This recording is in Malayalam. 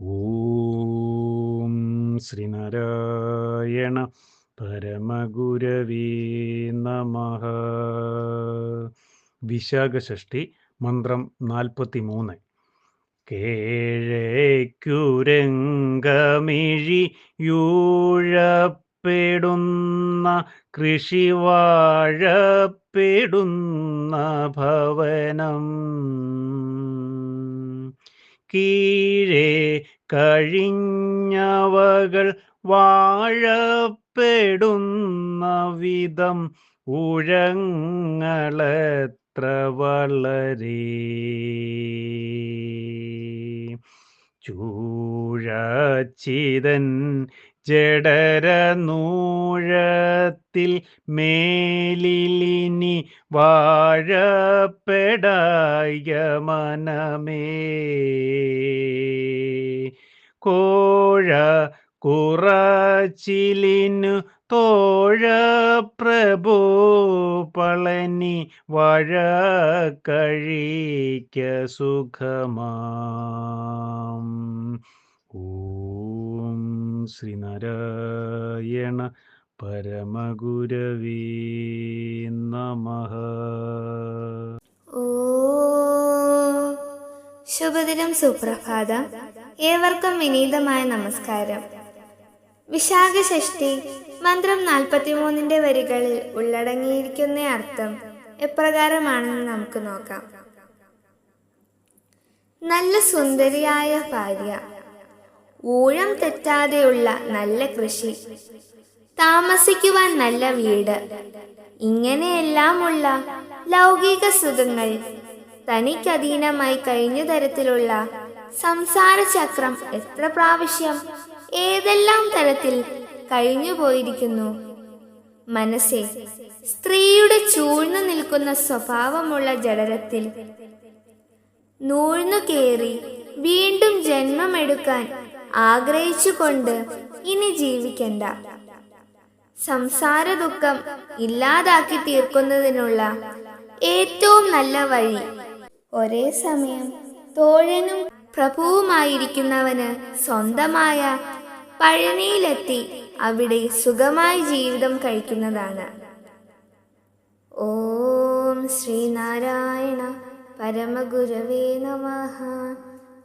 ഓം ശ്രീനാരായണ പരമഗുരവീ നമ. വിശാഖഷ്ഠി മന്ത്രം നാൽപ്പത്തി മൂന്ന് കേഴയ്ക്കുരംഗമിഴി യൂഴപ്പെടുന്ന കൃഷിവാഴപ്പെടുന്ന ഭവനം. കീഴേ കഴിഞ്ഞവകൾ വാഴപ്പെടുന്ന വിധം ഉഴങ്ങളെത്ര വളരെ. ചൂഴച്ചിതൻ ജഡര നൂഴത്തിൽ മേലിലിനി വാഴപ്പെടായ മനമേ. കോഴ കുറച്ചിലിനു തോഴ പ്രഭു പളനി വഴ കഴിക്ക സുഖമാം. ഓം ശ്രീനാരായണ പരമഗുരവീ നമ. ഓ ശുഭദിനം സുപ്രഭാതം. ഏവർക്കും വിനീതമായ നമസ്കാരം. വിശാഖ മന്ത്രം മന്ത്രം നാൽപ്പത്തിമൂന്നിന്റെ വരികളിൽ ഉള്ളടങ്ങിയിരിക്കുന്ന അർത്ഥം എപ്രകാരമാണെന്ന് നമുക്ക് നോക്കാം. നല്ല സുന്ദരിയായ ഭാര്യ ഊഴം തെറ്റാതെയുള്ള നല്ല കൃഷി. താമസിക്കുവാൻ നല്ല വീട്. ഇങ്ങനെയെല്ലാമുള്ള ലൗകിക സുഖങ്ങൾ തനിക്കധീനമായി കഴിഞ്ഞ തരത്തിലുള്ള സംസാര ചക്രം എത്ര പ്രാവശ്യം ഏതെല്ലാം തരത്തിൽ കഴിഞ്ഞു പോയിരിക്കുന്നു. മനസ്സെ സ്ത്രീയുടെ ചൂഴ്ന്നു നിൽക്കുന്ന സ്വഭാവമുള്ള ജഡരത്തിൽ നൂഴ്ന്നു കയറി വീണ്ടും ജന്മമെടുക്കാൻ ആഗ്രഹിച്ചുകൊണ്ട് ഇനി ജീവിക്കണ്ട. സംസാര ദുഃഖം ഇല്ലാതാക്കി തീർക്കുന്നതിനുള്ള ഏറ്റവും നല്ല വഴി. ഒരേ സമയം തോഴനും പ്രഭുവുമായിരിക്കുന്നവന് സ്വന്തമായ പഴനിയിലെത്തി അവിടെ സുഖമായി ജീവിതം കഴിക്കുന്നതാണ്. ഓം ശ്രീനാരായണ പരമഗുരവേ നമഃ.